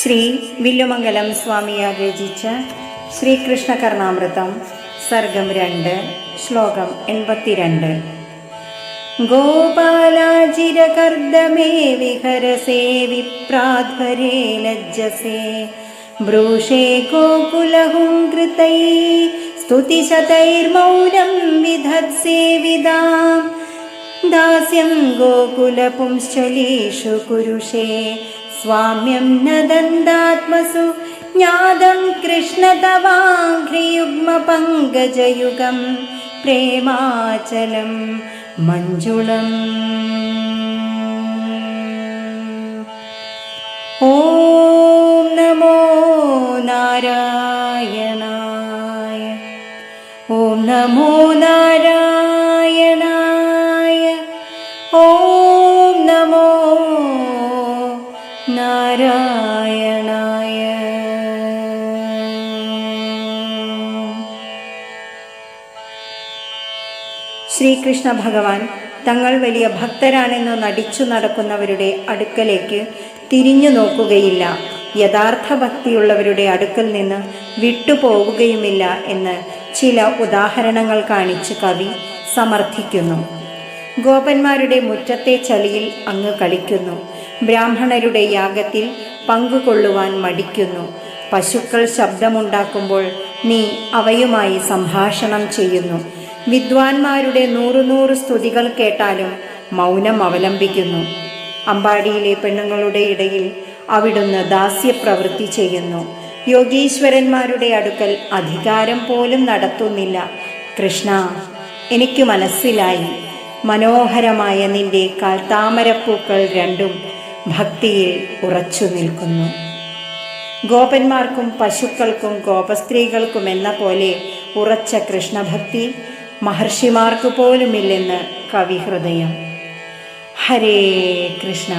ശ്രീ വില്ലുമംഗലം സ്വാമിയാർ രചിച്ച ശ്രീകൃഷ്ണ കർണാമൃതം സർഗം രണ്ട് ശ്ലോകം എൺപത്തിരണ്ട്. ഗോപാലാചിരകർദ്ദമേ വിഹരസേ വിപ്രാധ്വരേ ലജ്ജസേ. ബ്രൂഷേ ഗോകുലഹുങ്കൃതൈ സ്തുതിശതൈർമൗനം വിധത്സേവിതാ ദാസ്യം ഗോകുലപുംശ്ചലീഷു കുരുഷേ स्वाम्यं न दन्दात्मसु ज्ञातं कृष्ण तवाङ्घ्रियुग्मपङ्कजयुगं प्रेमाचलं मञ्जुळम् ॐ नमो नारायणाय ॐ नमो नारायणाय നാരായണായ ശ്രീകൃഷ്ണ ഭഗവാൻ തങ്ങൾ വലിയ ഭക്തരാണെന്ന് നടിച്ചു നടക്കുന്നവരുടെ അടുക്കലേക്ക് തിരിഞ്ഞു നോക്കുകയില്ല. യഥാർത്ഥ ഭക്തിയുള്ളവരുടെ അടുക്കൽ നിന്ന് വിട്ടുപോകുകയുമില്ല എന്ന് ചില ഉദാഹരണങ്ങൾ കാണിച്ച് കവി സമർത്ഥിക്കുന്നു. ഗോപന്മാരുടെ മുറ്റത്തെ ചളിയിൽ അങ്ങ് കളിക്കുന്നു. ബ്രാഹ്മണരുടെ യാഗത്തിൽ പങ്കുകൊള്ളുവാൻ മടിക്കുന്നു. പശുക്കൾ ശബ്ദമുണ്ടാക്കുമ്പോൾ നീ അവയുമായി സംഭാഷണം ചെയ്യുന്നു. വിദ്വാൻമാരുടെ നൂറുനൂറ് സ്തുതികൾ കേട്ടാലും മൗനം അവലംബിക്കുന്നു. അമ്പാടിയിലെ പെണ്ണുങ്ങളുടെ ഇടയിൽ അവിടുന്ന് ദാസ്യപ്രവൃത്തി ചെയ്യുന്നു. യോഗീശ്വരന്മാരുടെ അടുക്കൽ അധികാരം പോലും നടത്തുന്നില്ല. കൃഷ്ണ എനിക്ക് മനസ്സിലായി. മനോഹരമായ നിന്റെ കാൽത്താമരപ്പൂക്കൾ രണ്ടും ഭക്തിയിൽ ഉറച്ചു നിൽക്കുന്നു. ഗോപന്മാർക്കും പശുക്കൾക്കും ഗോപസ്ത്രീകൾക്കും എന്ന പോലെ ഉറച്ച കൃഷ്ണഭക്തി മഹർഷിമാർക്ക് പോലുമില്ലെന്ന് കവിഹൃദയം. ഹരേ കൃഷ്ണ.